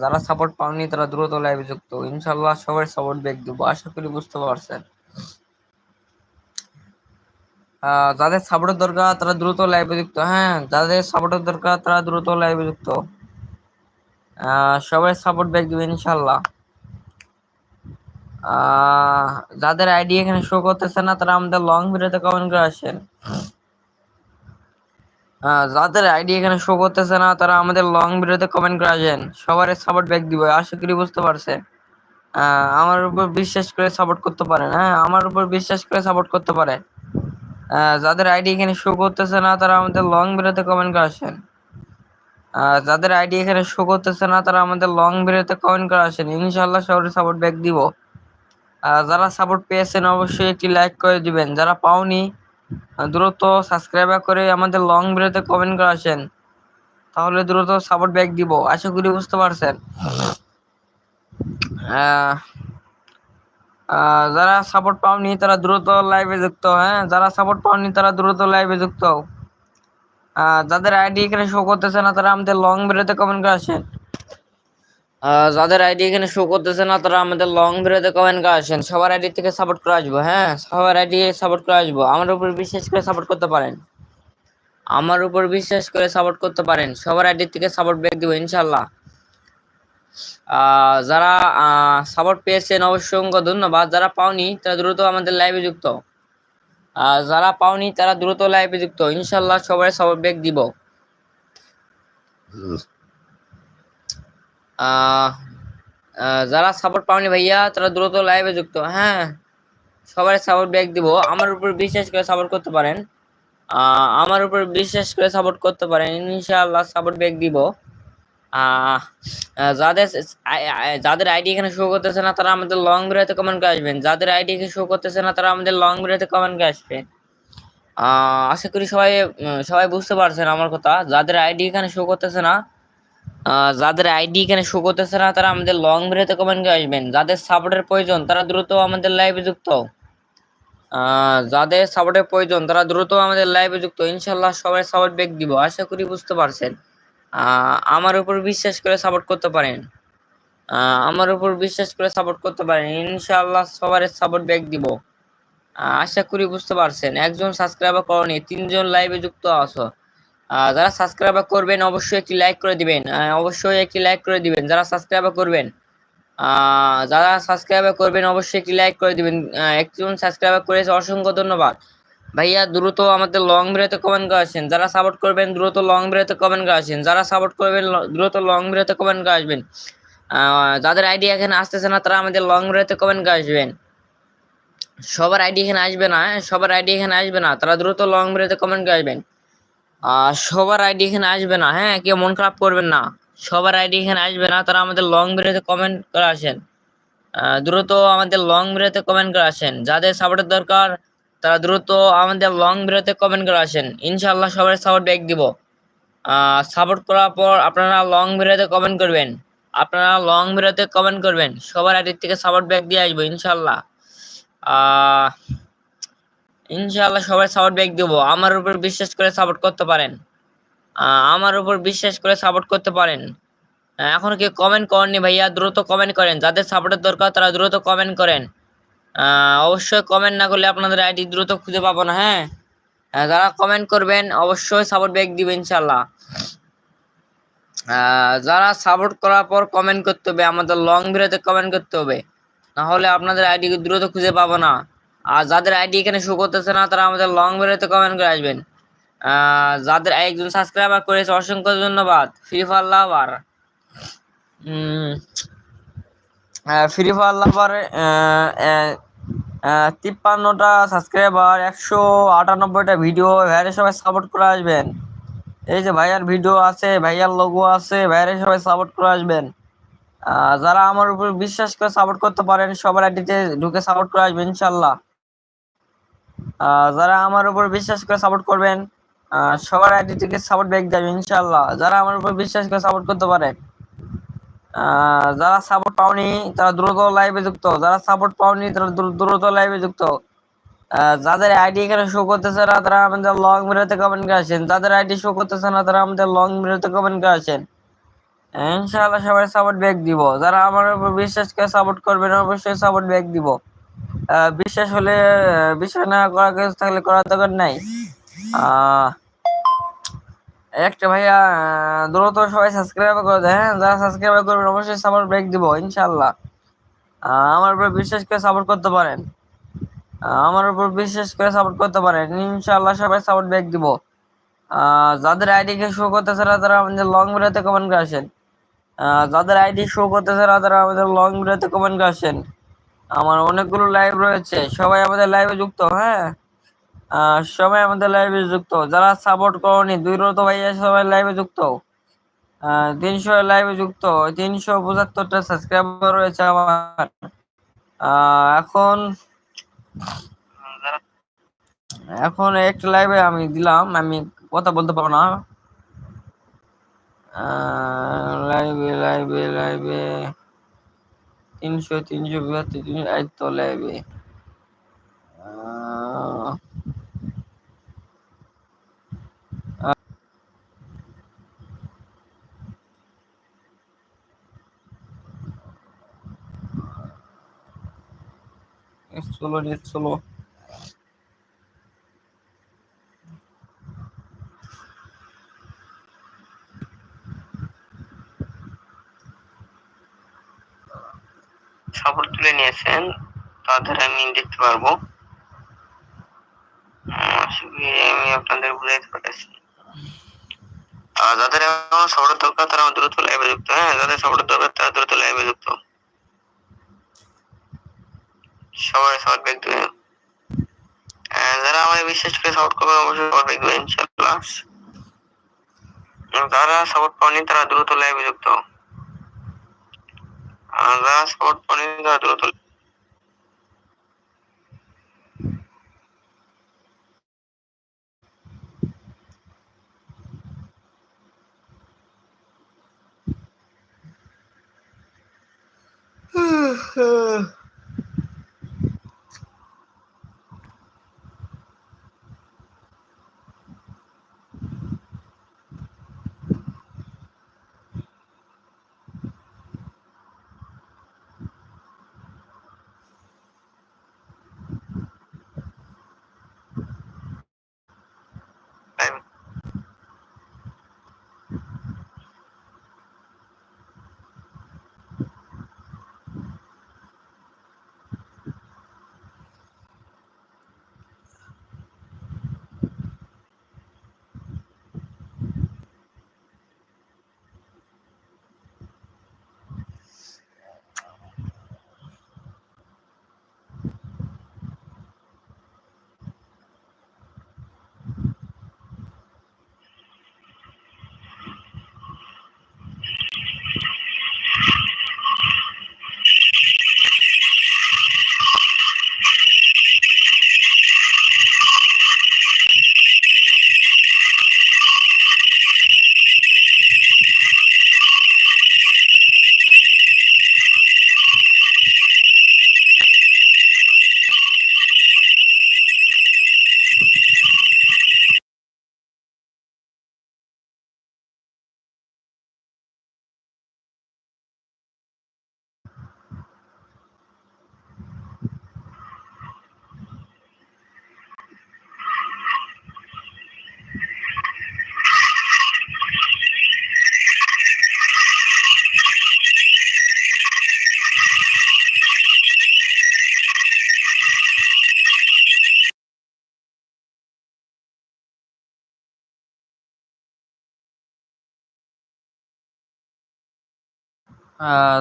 যারা সাপোর্ট পাওনি, তারা দ্রুত লাইভে যুক্ত। ইনশাল্লাহ সবাই সাপোর্ট ব্যাক দেবো, আশা করি বুঝতে পারছেন। যাদের সাপোর্টের দরকার, তারা দ্রুত লাইভে যুক্ত। হ্যাঁ যাদের সাপোর্টের দরকার, তারা দ্রুত লাইভে যুক্ত। সবাই সাপোর্ট ব্যাক দেবে ইনশাল্লাহ যাদের আইডি এখানে শো করতেছে না, তারা আমাদের লং ভিডিওতে কমেন্ট করে আসেন। যাদের আইডি এখানে শো করতেছে না তারা আমাদের লং ভিডিওতে কমেন্ট করে আসেন। সবার সাপোর্ট ব্যাক দিব আশা করি বুঝতে পারছেন আহ, আমার উপর বিশ্বাস করে সাপোর্ট করতে পারেন হ্যাঁ আমার উপর বিশ্বাস করে সাপোর্ট করতে আহ, যাদের আইডি এখানে শো করতেছে না তারা আমাদের লং ভিডিওতে কমেন্ট করে আসেন। যাদের আইডি এখানে শো করতেছে না তারা আমাদের লং ভিডিওতে কমেন্ট করে আসেন। ইনশাল্লাহ সবাই সাপোর্ট ব্যাক দিব। যারা সাপোর্ট পেয়েছেন অবশ্যই একটি লাইক করে দিবেন। যারা পাওনি দ্রুত সাবস্ক্রাইব করে আমাদের লং ভিডিওতে কমেন্ট করে আসেন। তাহলে দ্রুত সাপোর্ট ব্যাক দিব, আশা করি বুঝতে পারছেন। যারা সাপোর্ট পাওনি তারা দ্রুত লাইভে যুক্ত হ্যাঁ? যারা সাপোর্ট পাওনি তারা দ্রুত লাইভে যুক্ত। যাদের আইডি এখানে শো করতেছে না, তারা আমাদের লং ভিডিওতে কমেন্ট করে আসেন। যাদের আইডি এখানে শো করতেছে না, তারা আমাদের লং ভিডিওতে কমেন্ট করে আসেন। সবার আইডি থেকে সাপোর্ট করে আসব হ্যাঁ? সবার আইডি সাপোর্ট করে আসব। আমার উপর বিশ্বাস করে সাপোর্ট করতে পারেন। আমার উপর বিশ্বাস করে সাপোর্ট করতে পারেন। সবার আইডি থেকে সাপোর্ট ব্যাক দিব ইনশাল্লাহ যারা সাপোর্ট পেয়েছেন অসংখ্য ধন্যবাদ। যারা পাওনি, তারা দ্রুত আমাদের লাইভে যুক্ত। যারা পাওনি, তারা দ্রুত লাইভে যুক্ত। ইনশাল্লাহ সবাই সাপোর্ট ব্যাক দিব। যারা সাপোর্ট পাওনি ভাইয়া, তারা দ্রুত লাইভে যুক্ত। হ্যাঁ সবাই সাপোর্ট ব্যাক দিব। আমার উপর বিশ্বাস করে সাপোর্ট করতে পারেন। আমার উপর বিশ্বাস করে সাপোর্ট করতে পারেন। ইনশাআল্লাহ সাপোর্ট ব্যাক দিব। যাদের যাদের আইডি এখানে শো করতেছে না, তারা আমাদের লং ভিডিওতে কমেন্ট করে আসবেন। যাদের আইডি এখানে শো করতেছে না, তারা আমাদের লং ভিডিওতে কমেন্ট করে আসবেন। আশা করি সবাই সবাই বুঝতে পারছেন আমার কথা। যাদের আইডি এখানে শো করতেছে না যাদের আইডি এখানে শো করতেছে না, তারা আমাদের লং ভিডিওতে কমেন্ট আসবেন। যাদের সাপোর্টের প্রয়োজন, তারা দ্রুত আমাদের লাইভে যুক্ত। যাদের সাপোর্টের প্রয়োজন, তারা দ্রুত আমাদের লাইভে যুক্ত। ইনশাল্লাহ সবাই সাপোর্ট ব্যাক দিব, আশা করি বুঝতে পারছেন। আমার উপর বিশ্বাস করে সাপোর্ট করতে পারেন। আমার উপর বিশ্বাস করে সাপোর্ট করতে পারেন। ইনশাল্লাহ সবার সাপোর্ট ব্যাক দিব। আশা করি বুঝতে পারছেন। একজন সাবস্ক্রাইবার করনি, তিনজন লাইভে যুক্ত আছো। যারা সাবস্ক্রাইবার করবেন, অবশ্যই একটি লাইক করে দিবেন। অবশ্যই একটি লাইক করে দিবেন। যারা সাবস্ক্রাইবার করবেন যারা সাবস্ক্রাইবার করবেন, অবশ্যই একটি লাইক করে দিবেন। একজন সাবস্ক্রাইবার করেছে, অসংখ্য ধন্যবাদ। ভাইয়া, দ্রুত আমাদের লং ভিডিওতে কমেন্ট করে আসেন। যারা সাপোর্ট করবেন, দ্রুত লং ভিডিওতে কমেন্ট করে আসেন। যারা সাপোর্ট করবেন দ্রুত লং ভিডিওতে কমেন্ট করে আসবেন। যাদের আইডি এখানে আসতেছে না, তারা আমাদের লং ভিডিওতে কমেন্ট করে আসবেন। সবার আইডি এখানে আসবে না হ্যাঁ? সবার আইডি এখানে আসবে না। তারা দ্রুত লং ভিডিওতে কমেন্ট করে আসবেন। সবার আইডি এখানে আসবে না হ্যাঁ? কেউ মন খারাপ করবেন না। সবার আইডি এখানে আসবে না, তারা আমাদের লং ভিডিওতে কমেন্ট করে আসেন। দ্রুত আমাদের লং ভিডিওতে কমেন্ট করে আসেন। যাদের সাপোর্টের দরকার, তারা দ্রুত আমাদের লং ভিডিওতে কমেন্ট করে আসেন। ইনশাল্লাহ সবাই সাপোর্ট ব্যাক দিব। সাপোর্ট করার পর আপনারা লং ভিডিওতে কমেন্ট করবেন। আপনারা লং ভিডিওতে কমেন্ট করবেন। সবার আইডি থেকে সাপোর্ট ব্যাক দিয়ে আসব ইনশাল্লাহ ইনশাল্লাহ সবাই সাপোর্ট ব্যাক দিব। আমার উপর বিশ্বাস করে সাপোর্ট করতে পারেন। আমার উপর বিশ্বাস করে সাপোর্ট করতে পারেন। এখনও কেউ কমেন্ট করেননি ভাইয়া, দ্রুত কমেন্ট করেন। যাদের সাপোর্টের দরকার, তারা দ্রুত কমেন্ট করেন। অবশ্যই কমেন্ট না করলে আপনাদের আইডি দ্রুত খুঁজে পাবো না হ্যাঁ? যারা কমেন্ট করবেন, অবশ্যই সাপোর্ট ব্যাক দিবে ইনশাল্লাহ যারা সাপোর্ট করার পর কমেন্ট করতে হবে, আমাদের লং ভিডিওতে কমেন্ট করতে হবে। না হলে আপনাদের আইডি দ্রুত খুঁজে পাবো না। আর যাদের আইডি এখানে শো করতেছে না, তারা আমাদের লং ভিডিওতে কমেন্ট করে আসবেন। যাদের একজন সাবস্ক্রাইবার করেছে, অসংখ্য ধন্যবাদ। Free Fire lover Free Fire lover তিপ্পান্নটা subscriber একশো আটানব্বইটা ভিডিও ভাইয়ারে সবাই সাপোর্ট করে আসবেন। এই যে ভাইয়ার ভিডিও আছে, ভাইয়ার লোগো আছে, ভাইয়ারে সবাই সাপোর্ট করে আসবেন। যারা আমার উপর বিশ্বাস করে সাপোর্ট করতে পারেন, সবার আইডিতে ঢুকে সাপোর্ট করে আসবেন, ইনশাল্লাহ। যারা আমার উপর বিশ্বাস করে সাপোর্ট করবেন সবার আইডি থেকে সাপোর্ট ব্যাক যাবে ইনশাল্লাহ যারা আমার উপর বিশ্বাস করে সাপোর্ট করতে পারে যারা সাপোর্ট পাওনি, তারা দ্রুত লাইভে যুক্ত। যারা সাপোর্ট পাওনি, তারা দ্রুত লাইভে যুক্ত। যাদের আইডি এখানে শো করতেছে না, তারা আমাদের লং ভিডিওতে কমেন্ট করে আসেন। যাদের আইডি শো করতেছে না, তারা আমাদের লং ভিডিওতে কমেন্ট করে আসেন। ইনশাআল্লাহ সবাই সাপোর্ট ব্যাক দিব। যারা আমার উপর বিশ্বাস করে সাপোর্ট করবেন, অবশ্যই সাপোর্ট ব্যাক দিব। বিশ্বাস হলে বিশ্বাস না করার কিছু থাকলে করার দরকার নাই। একটা ভাইয়া দ্রুত সবাই সাবস্ক্রাইব করে দেয় হ্যাঁ? যারা সাবস্ক্রাইব করবেন, অবশ্যই সাপোর্ট ব্যাক দিব ইনশাল্লাহ আমার উপর বিশ্বাস করে সাপোর্ট করতে পারেন। আমার উপর বিশ্বাস করে সাপোর্ট করতে পারেন ইনশাল্লাহ সবাই সাপোর্ট ব্যাক দিব। যাদের আইডি কে শো করতেছে না, তারা আমাদের লং ভিডিওতে কমেন্ট করে আসেন। যাদের আইডি শো করতেছে না, তারা আমাদের লং ভিডিওতে কমেন্ট করে আসেন। আমার অনেকগুলো লাইভ রয়েছে। সবাই আমাদের লাইভে যুক্ত হ্যাঁ? সবাই আমাদের লাইভে যুক্ত। যারা সাপোর্ট করনি দুই রত ভাইয়া সবাই লাইভে যুক্ত। তিনশো লাইভে যুক্ত। তিনশো পঁচাত্তরটা সাবস্ক্রাইবার রয়েছে আমার। এখন এখন একটা লাইভে আমি দিলাম, আমি কথা বলতে পারব না। লাইভে লাইভে লাইভে তিনশো তিনশো বিয়াত্তর তিনশো এই তো লাইভে চলো নেট সাপোর্ট তুলে নিয়েছেন তাদের আমি দেখতে পারব। আমি আপনাদের বুঝাইতে পারতেছি যাদের এখন সাপোর্টের দরকার, তারা দ্রুত লাইভে যুক্ত। হ্যাঁ যাদের সাপোর্টের দরকার, তারা দ্রুত লাইভে যুক্ত। সবাই সাপোর্ট ব্যাক দেবে যারা আমাদের বিশ্বাস করে সাপোর্ট করবে অবশ্যই সাপোর্ট ব্যাক দেবে ইনশাল্লাহ যারা সাপোর্ট পাওনি, তারা দ্রুত লাইভে যুক্ত। আর যারা সাপোর্ট পাওনি তারা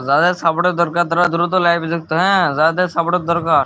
যাদের সাপোর্টের দরকার তারা দ্রুত লাইভে যুক্ত হ্যাঁ? যাদের সাপোর্টের দরকার।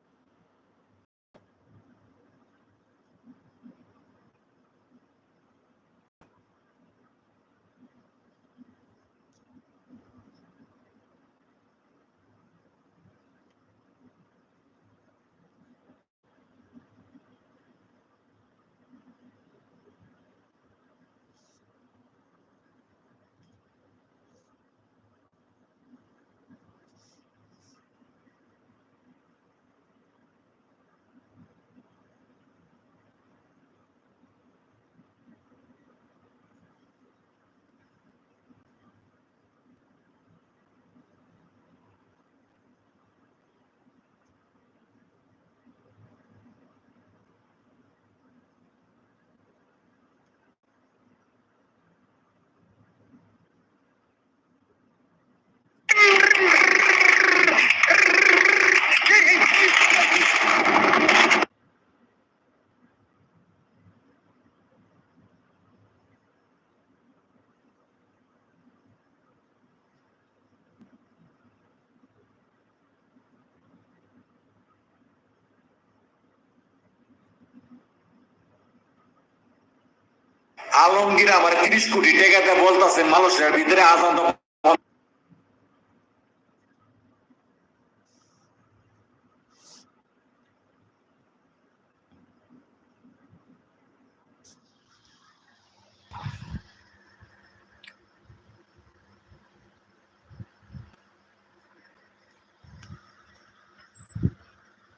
আলমগীর আমার তিরিশ কোটি টাকাতে বলতেছে মানুষের ভিতরে আজান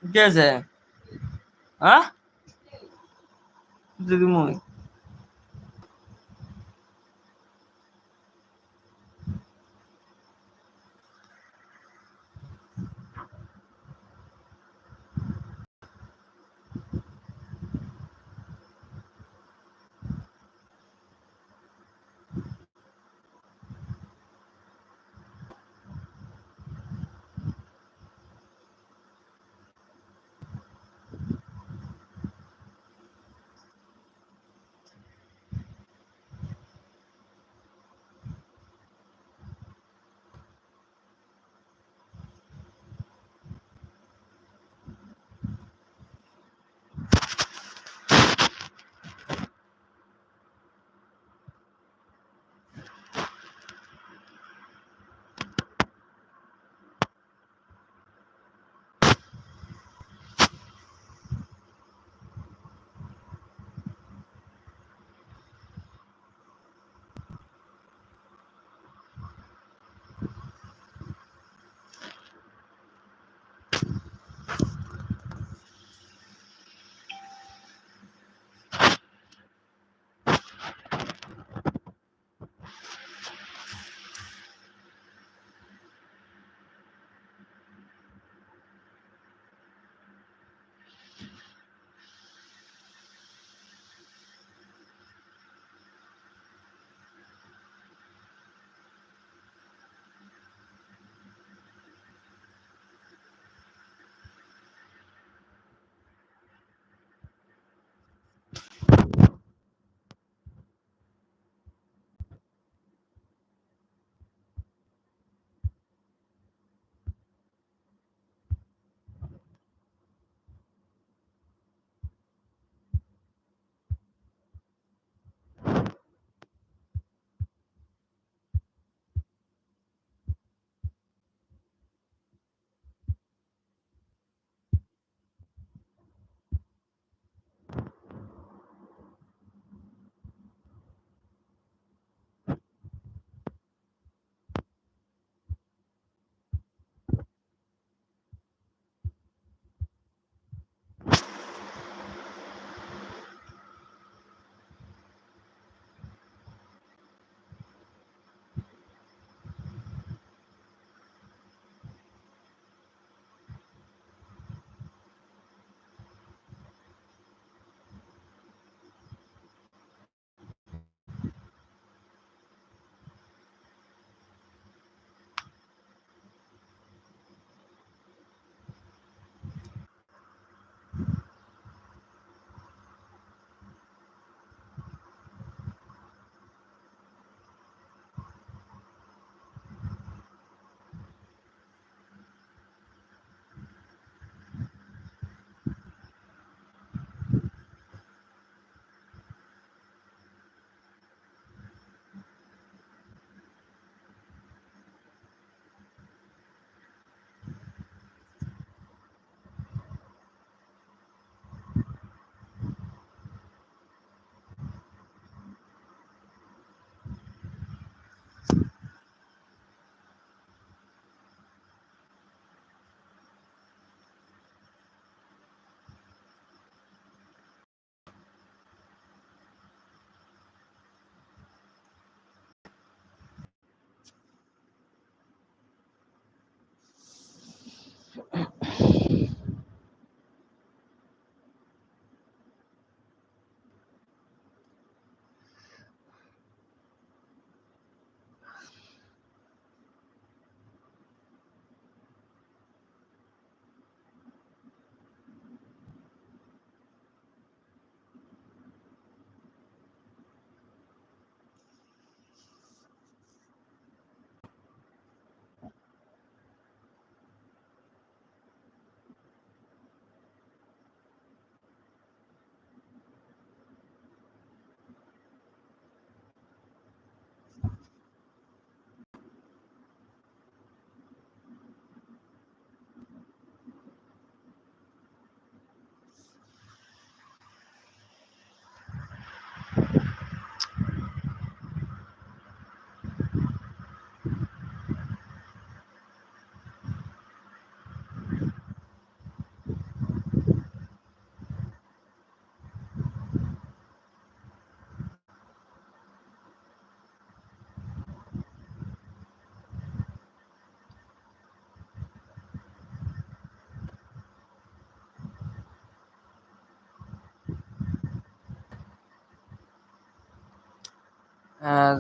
কি আছে হ্যাঁ? দিদি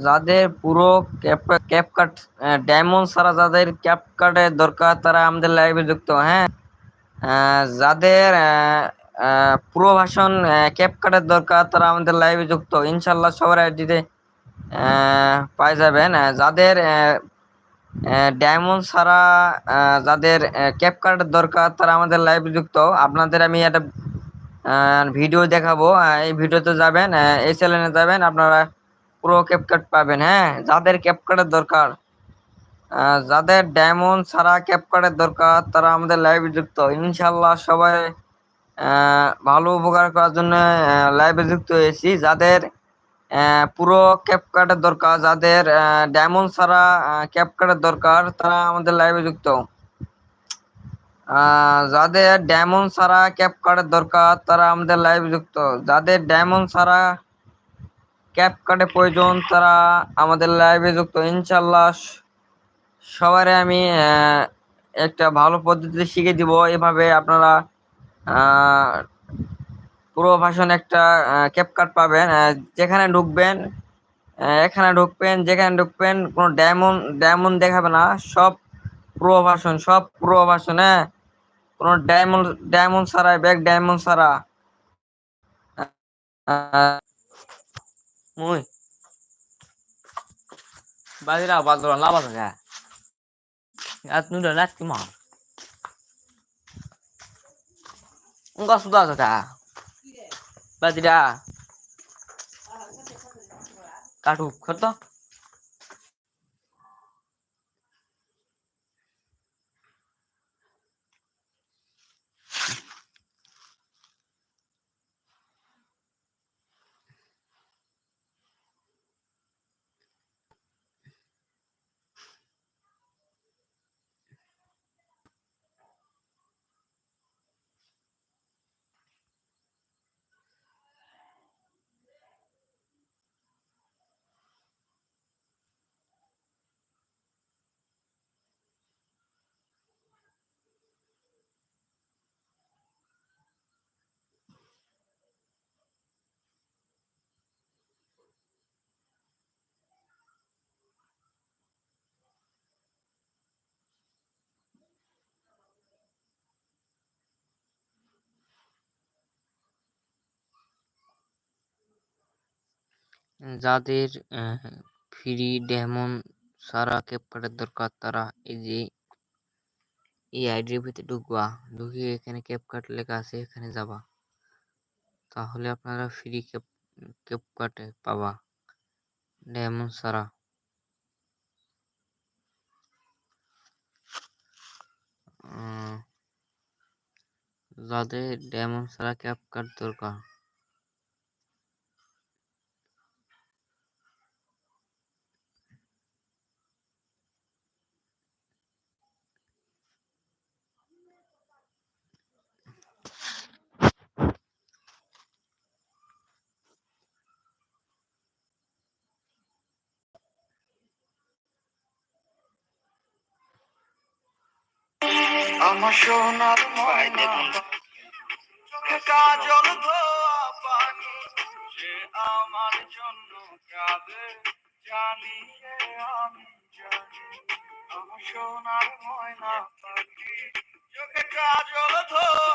যাদের পুরো ক্যাপ ক্যাপ কাট ডায়মন্ড ছাড়া যাদের ক্যাপ কাটের দরকার, তারা আমাদের লাইভে যুক্ত হ্যাঁ? যাদের পুরো ভাষণ ক্যাপ কাটের দরকার, তারা আমাদের লাইভে যুক্ত। ইনশাল্লাহ সবার আইডিতে পাই যাবেন। যাদের ডায়মন্ড ছাড়া যাদের ক্যাপ কাটের দরকার, তারা আমাদের লাইভে যুক্ত। আপনাদের আমি একটা ভিডিও দেখাবো। এই ভিডিওতে যাবেন এই চ্যানেলে যাবেন। আপনারা পুরো ক্যাপকাট পাবেন হ্যাঁ? যাদের ক্যাপকাটের দরকার। যাদের ডায়মন্ড ছাড়া ক্যাপকাটের দরকার, তারা আমাদের লাইভে যুক্ত। ইনশাল্লাহ সবাই ভালো উপকার করার জন্য লাইভে যুক্ত হয়েছি। যাদের পুরো ক্যাপকাটের দরকার, যাদের ডায়মন্ড ছাড়া ক্যাপকাটের দরকার, তারা আমাদের লাইভে যুক্ত। যাদের ডায়মন্ড ছাড়া ক্যাপ কার্ডের দরকার, তারা আমাদের লাইভ যুক্ত। যাদের ডায়মন্ড ছাড়া ক্যাপ কার্ডের প্রয়োজন, তারা আমাদের লাইভে যুক্ত ইনশাল্লাহ স- সবারে আমি একটা ভালো পদ্ধতিতে শিখে দিব। এভাবে আপনারা পুরো ভাষণ একটা ক্যাপ কার্ড পাবেন। যেখানে ঢুকবেন এখানে ঢুকবেন, যেখানে ঢুকবেন, কোনো ডায়মন্ড ডায়মন্ড দেখাবে না। সব পুরো ভাষণ সব পুরো ভাষণ হ্যাঁ? কোনো ডায়মন্ড ডায়মন্ড ছাড়া ব্যাগ ডায়মন্ড ছাড়া। মুই। বাজিরা বাজরা লাভ আছে গা আজ নুডা নাচকি মা উঙ্গা সুদা আছে তা। বাজিরা কাটু খত যাদের ফ্রি ডেমন সারা ক্যাপকাটের দরকার তারা এই যে এই আইডির ভিতরে ঢুকবা ঢুকিয়ে এখানে ক্যাপকাট লেখা আছে এখানে যাবা তাহলে আপনারা ফ্রি ক্যাপ ক্যাপকাটে পাবা ডেমন সারা উম, যাদের ডেমন সারা ক্যাপকাট দরকার আমার সোনার ময়না। চোখে কাজল ধোয়া পানি সে আমার জন্য কাঁদে জানি আমি জানি। আমার সোনার ময়না পাখি চোখে কাজল ধোয়া